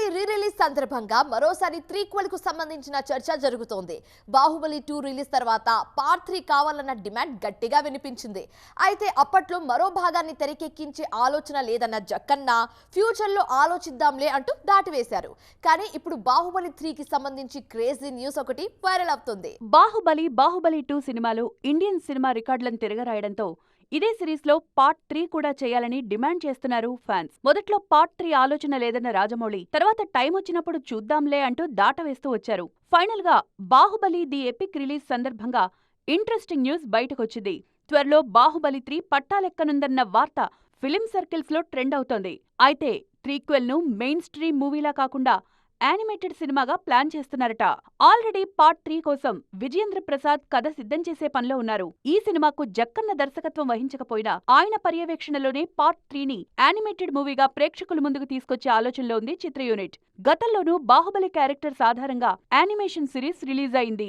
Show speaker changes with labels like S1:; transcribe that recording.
S1: Baahubali re release సందర్భంగా మరోసారి త్రీక్వెల్కు సంబంధించిన చర్చ జరుగుతోంది. బాహుబలి టూ రిలీజ్ తర్వాత పార్ట్ త్రీ కావాలన్న డిమాండ్ గట్టిగా వినిపించింది. అయితే అప్పట్లో మరో భాగాన్ని తెరకెక్కించే ఆలోచన లేదన్న జక్కన్న ఫ్యూచర్లో ఆలోచిద్దాంలే అంటూ దాటివేశారు. కానీ ఇప్పుడు బాహుబలి త్రీకి సంబంధించి క్రేజీ న్యూస్ ఒకటి వైరల్ అవుతుంది.
S2: బాహుబలి బాహుబలి టూ సినిమాలు ఇండియన్ సినిమా రికార్డులను తిరగరాయడంతో ఇదే సిరీస్లో పార్ట్ త్రీ కూడా చేయాలని డిమాండ్ చేస్తున్నారు ఫ్యాన్స్. మొదట్లో పార్ట్ త్రీ ఆలోచన లేదన్న రాజమౌళి తర్వాత టైం వచ్చినప్పుడు చూద్దాంలే అంటూ దాటవేస్తూ వచ్చారు. ఫైనల్గా బాహుబలి ది ఎపిక్ రిలీజ్ సందర్భంగా ఇంట్రెస్టింగ్ న్యూస్ బయటకొచ్చింది. త్వరలో బాహుబలి త్రీ పట్టాలెక్కనుందన్న వార్త ఫిలిం సర్కిల్స్లో ట్రెండ్ అవుతోంది. అయితే త్రీక్వెల్ను మెయిన్ స్ట్రీమ్ మూవీలా కాకుండా యానిమేటెడ్ సినిమాగా ప్లాన్ చేస్తున్నారట. ఆల్రెడీ పార్ట్ త్రీ కోసం విజయేంద్ర ప్రసాద్ కథ సిద్ధం చేసే పనిలో ఉన్నారు. ఈ సినిమాకు జక్కన్న దర్శకత్వం వహించకపోయినా ఆయన పర్యవేక్షణలోనే పార్ట్ త్రీని యానిమేటెడ్ మూవీగా ప్రేక్షకుల ముందుకు తీసుకొచ్చే ఆలోచనలో ఉంది చిత్ర యూనిట్. గతంలోనూ బాహుబలి క్యారెక్టర్స్ ఆధారంగా యానిమేషన్ సిరీస్ రిలీజ్ అయింది.